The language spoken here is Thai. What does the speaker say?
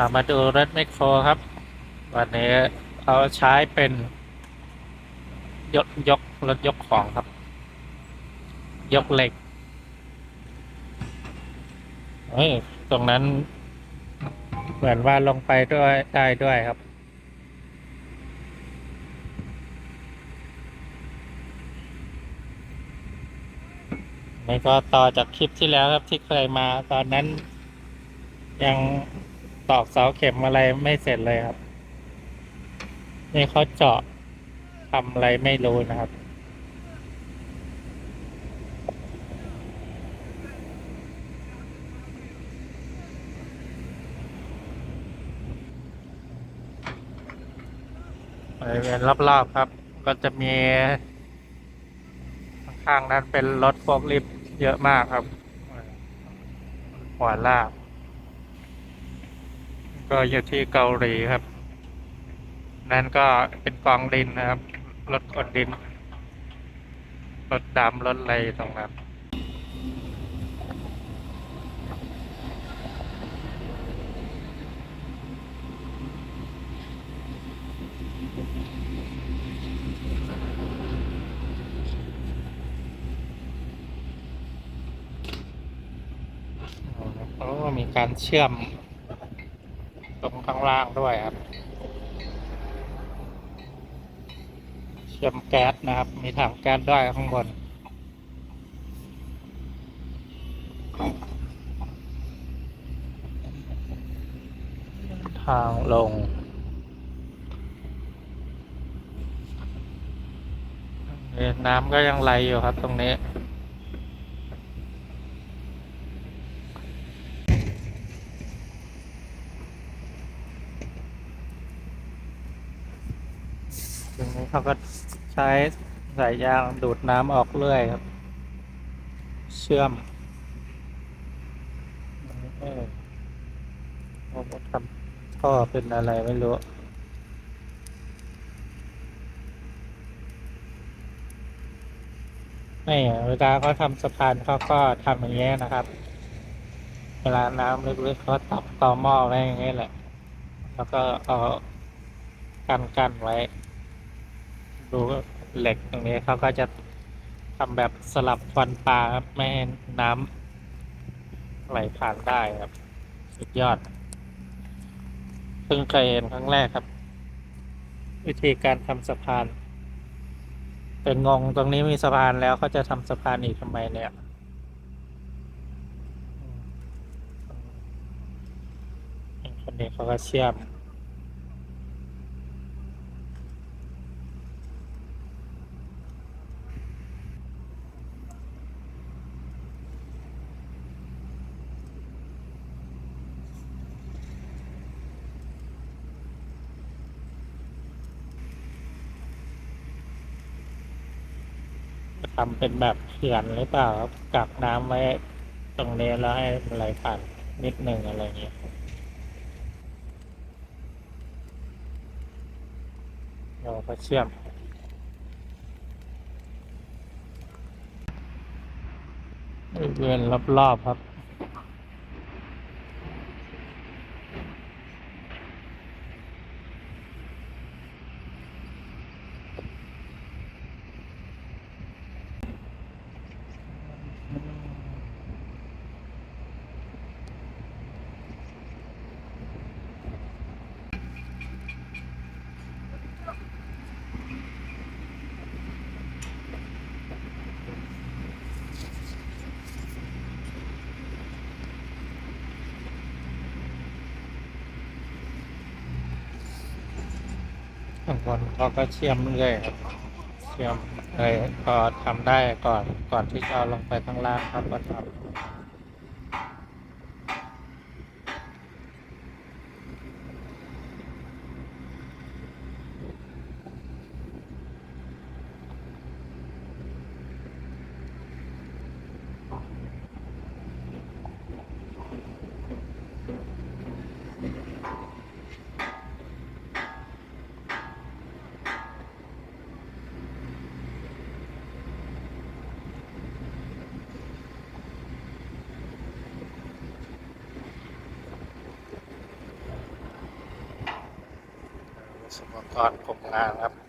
ามาดูรถแมคโครครับ วันนี้เขาใช้เป็น ยกยกรถยกของครับ ยกเหล็กเฮ้ยตรงนั้น เหมือนว่าลงไปด้วยได้ด้วยครับ นี่ก็ต่อจากคลิปที่แล้วครับที่เคยมาตอนนั้นยัง ตอกเสาเข็มอะไรไม่เสร็จเลยครับ นี่เขาเจาะทำอะไรไม่รู้นะครับ บริเวณรอบๆครับ ก็จะมี ข้างๆนั้นเป็นรถโฟล์คลิฟต์เยอะมากครับหัวลาก ก็อยู่ที่เกาหลีครับ นั่นก็เป็นกองดินนะครับ รถขนดิน รถดำรถอะไรตรงนั้นโอ้มีการเชื่อม ล่างด้วยครับ เชื่อมแก๊สนะครับ มีถังแก๊สด้วยข้างบน ทางลง น้ำก็ยังไหลอยู่ครับตรงนี้ ตรงนี้ เขาก็ใช้สายยางดูดน้ำออกเรื่อยครับ เชื่อมเออเขาทำท่อเป็นอะไรไม่รู้ไม่เวลาเขาทำสะพานเขาก็ทำอย่างเงี้ยนะครับ เวลาน้ำลึกๆเขาตับต่อหม้อไว้อย่างเงี้ยแหละ แล้วก็เอากันกันไว้ ดูเหล็กตรงนี้เขาก็จะทำแบบสลับฟันปลาครับไม่ให้น้ำไหลผ่านได้ครับ สุดยอดเพิ่งเคยเห็นครั้งแรกครับ วิธีการทำสะพาน เป็นงงตรงนี้มีสะพานแล้วเขาจะทำสะพานอีกทำไมเนี่ยอืมคนนี้เขาก็เชื่อม ทำเป็นแบบเขื่อนหรือเปล่าครับกักน้ำไว้ตรงนี้แล้วให้มันไหลผ่านนิดหนึ่งอะไรเงี้ยเราก็เชื่อมบริเวณรอบๆครับ ข้างบนเขาก็เชื่อมเรื่อยครับเชื่อมเลยพอทำได้ก่อนก่อนที่จะลงไปข้างล่างครับก็ทำ สุภกรกรมงานครับ